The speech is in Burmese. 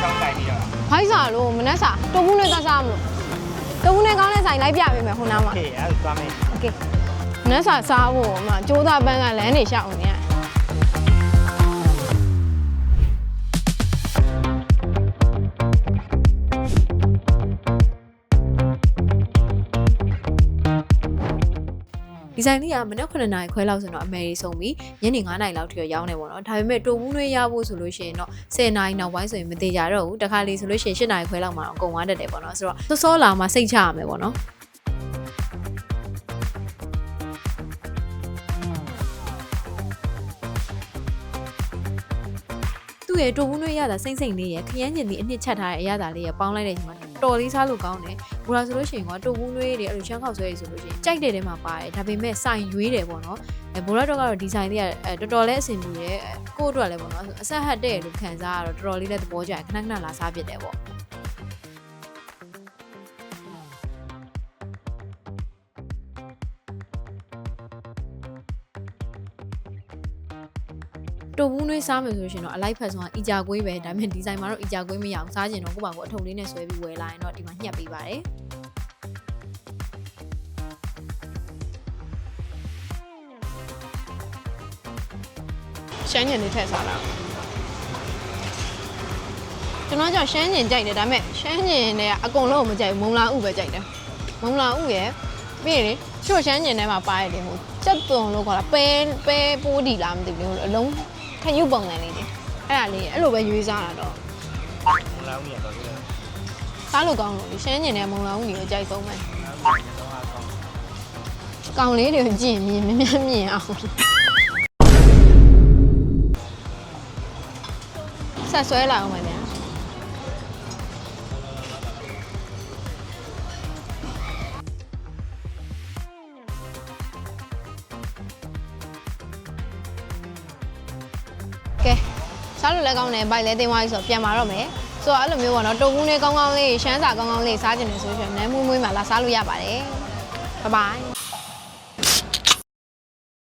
ချောင်းတိုင်ပြီးတော့ဟိုက်စာလို့မနှက်စာတုံးမှုနဲ့သွားစားမလို့တုံးမှုနဲ့ကောင်းတဲ့ဆိုင်လိုက်ပြပေးမယ်ဟိုနားမှာโอเคအဲ့ဒါသွားမယ်โอเคမနှက်စာစားဖို့အမကျိုးသားပန်းကလမ်းနေရှောက်နေရ ဒီဇိုင်းလေးကမနက်9နာရီခွဲလောက်ဆိုတော့အမေရီဆုံးပြီးညနေ9နာရီလောက်ထိရောင်းနေပေါ့နော်ဒါပေမဲ့တိုဘူးနွေးရဖို့ဆိုလို့ရှိရင်တော့10နာရီနောက်ပိုင်းဆိုရင်မသေးကြတော့ဘူးတခါလေဆိုလို့ရှိရင်10နာရီခွဲလောက်မှတော့အကုန်သွားတတ်တယ်ပေါ့နော်ဆိုတော့စောစောလာမှစိတ်ချရမယ်ပေါ့နော်သူ့ရဲ့တိုဘူးနွေးရတာစိမ့်စိမ့်လေးရဲ့ခရမ်းကျင်ဒီအနှစ်ချက်ထားတဲ့အရသာလေးရဲ့ပေါင်းလိုက်တဲ့အချိန်မှာတော်လေးစားလို့ကောင်းတယ် ဘူရာဆိုလို့ရှိရင်ကတိုဘူးနွေးတွေအဲ့လိုချမ်းခောက်ဆွဲရဆိုလို့ရှိရင်ကြိုက်တဲ့ထဲမှာပါတယ်ဒါပေမဲ့စိုင်ရွေးတယ်ပေါ့နော်အဲဘူရာတော့ကတော့ဒီဇိုင်းလေးကအဲတော်တော်လေးအဆင်ပြေတယ်အဲကိုယ့်အတွက်လည်းပေါ့နော်အဆက်ဟတ်တဲ့လို့ခံစားရတော့တော်တော်လေးလည်းသဘောကျတယ်ခဏခဏလာစားဖြစ်တယ်ပေါ့ တူဘူးနွေးစားမယ်ဆိုလို့ရှိရင်တော့အလိုက်ဖက်ဆုံးကအီဂျာကွေးပဲဒါပေမဲ့ဒီဇိုင်းမှာတော့အီဂျာကွေးမရအောင်စားကျင်တော့ကိုယ့်ဘာကိုအထုံလေးနဲ့ဆွဲပြီးဝယ်လာရင်တော့ဒီမှာညှက်ပေးပါတယ်ရှမ်းညင်လေးထည့်စားလာကျွန်တော်ကြောင့်ရှမ်းညင်ကြိုက်တယ်ဒါပေမဲ့ရှမ်းညင်နဲ့အကုန်လုံးကိုမကြိုက်ဘူးမုံလာဥပဲကြိုက်တယ်မုံလာဥရယ်ပြီးရင်လေချို့ရှမ်းညင်ထဲမှာပါရတယ်ဟိုစက်သွန်လို့ခေါ်တာပဲပဲပိုးဒီလားမသိဘူးအလုံး ခရုပ်ပုံစံလေးတွေအဲ့ဒါလေးအဲ့လိုပဲရွေးစားတာတော့မလာဘူးရတော့ဒီလိုစားလို့ကောင်းလို့လေရှမ်းညင်နဲ့မုံလာဥကြီးကိုကြိုက်ဆုံးပဲနောက်တော့တော့ကောင်းကောင်လေးတွေကိုကြည့်ရင်မြင်မြင်မြင်မြင်အောင်ဆက်ဆွဲလာအောင်ပါဗျာ စားလို့လည်းကောင်းတယ်ဘိုက်လည်းတင်းသွားပြီဆိုတော့ပြန်มาတော့မယ်ဆိုတော့အဲ့လိုမျိုးပေါ့နော်တုံကူးလေးကောင်းကောင်းလေးရှမ်းစာကောင်းကောင်းလေးစားကြတယ်ဆိုရင်နန်းမွေးမွေးမှာလာစားလို့ရပါတယ်ဘိုင်ဘိုင်